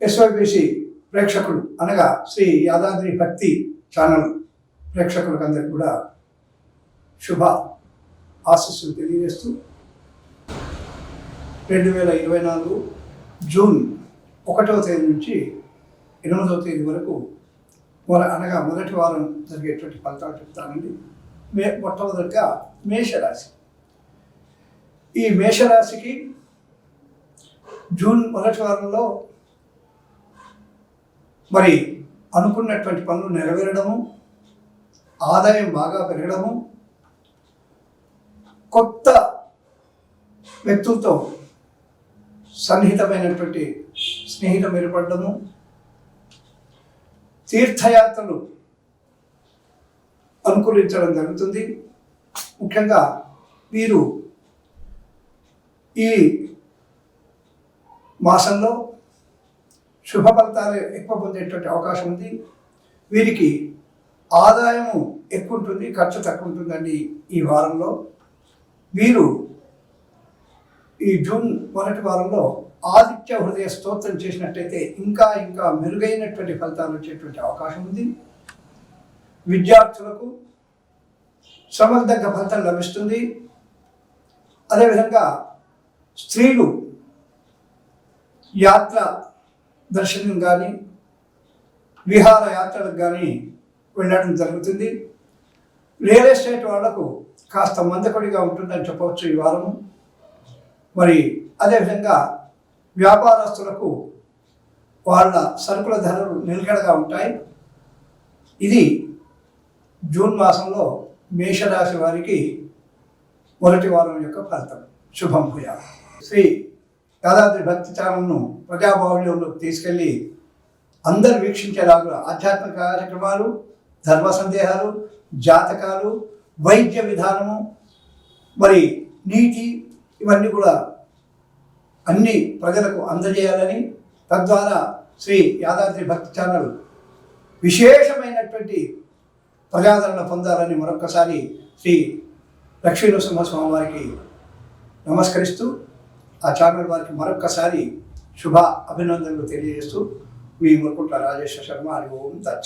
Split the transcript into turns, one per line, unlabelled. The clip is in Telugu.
ఎస్వైబిసి ప్రేక్షకులు అనగా శ్రీ యాదాద్రి భక్తి ఛానల్ ప్రేక్షకులకు అందరికీ కూడా శుభ ఆశీస్సులు తెలియజేస్తూ రెండు వేల ఇరవై నాలుగు జూన్ ఒకటవ తేదీ నుంచి ఎనిమిదవ తేదీ వరకు మొర అనగా మొదటి వారం జరిగేటువంటి ఫలితాలు చెప్తానండి. మే మొట్టమొదటిగా మేషరాశి. ఈ మేషరాశికి జూన్ మొదటి వారంలో మరి అనుకున్నటువంటి పనులు నెరవేరడము ఆదాయం బాగా పెరగడము కొత్త వ్యక్తులతో సన్నిహితమైనటువంటి స్నేహితం ఏర్పడము తీర్థయాత్రలు అనుకూలించడం జరుగుతుంది. ముఖ్యంగా మీరు ఈ మాసంలో శుభ ఫలితాలు ఎక్కువ పొందేటువంటి అవకాశం ఉంది. వీరికి ఆదాయము ఎక్కువ ఉంటుంది ఖర్చు తక్కువ ఉంటుందండి ఈ వారంలో. వీరు ఈ జూన్ మొదటి వారంలో ఆదిత్య హృదయ స్తోత్రం చేసినట్టయితే ఇంకా ఇంకా మెరుగైనటువంటి ఫలితాలు వచ్చేటువంటి అవకాశం ఉంది. విద్యార్థులకు శ్రమకు ఫలితం లభిస్తుంది. అదేవిధంగా స్త్రీలు యాత్ర దర్శనం కానీ విహార యాత్రలకు కానీ వెళ్ళడం జరుగుతుంది. రియల్ ఎస్టేట్ వాళ్ళకు కాస్త మందకొడిగా ఉంటుందని చెప్పవచ్చు ఈ వారము. మరి అదేవిధంగా వ్యాపారస్తులకు వాళ్ళ సరుకుల ధరలు నిలకడగా ఉంటాయి. ఇది జూన్ మాసంలో మేషరాశి వారికి మొదటి వారం యొక్క ఫలితం. శుభం భూయా శ్రీ యాదాద్రి భక్తి ఛానల్ను ప్రజాబాహుళ్యంలోకి తీసుకెళ్ళి అందరు వీక్షించేలాగా ఆధ్యాత్మిక కార్యక్రమాలు ధర్మ సందేహాలు జాతకాలు వైద్య విధానము మరి నీతి ఇవన్నీ కూడా అన్ని ప్రజలకు అందజేయాలని తద్వారా శ్రీ యాదాద్రి భక్తి ఛానల్ విశేషమైనటువంటి ప్రజాదరణ పొందాలని మరొకసారి శ్రీ లక్ష్మీ నరసింహస్వామి వారికి నమస్కరిస్తూ ఆ ఛానల్ వారికి మరొక్కసారి శుభ అభినందనలు తెలియజేస్తూ మీ మురుకుంట్ల రాజేశ్వర శర్మ హరి ఓం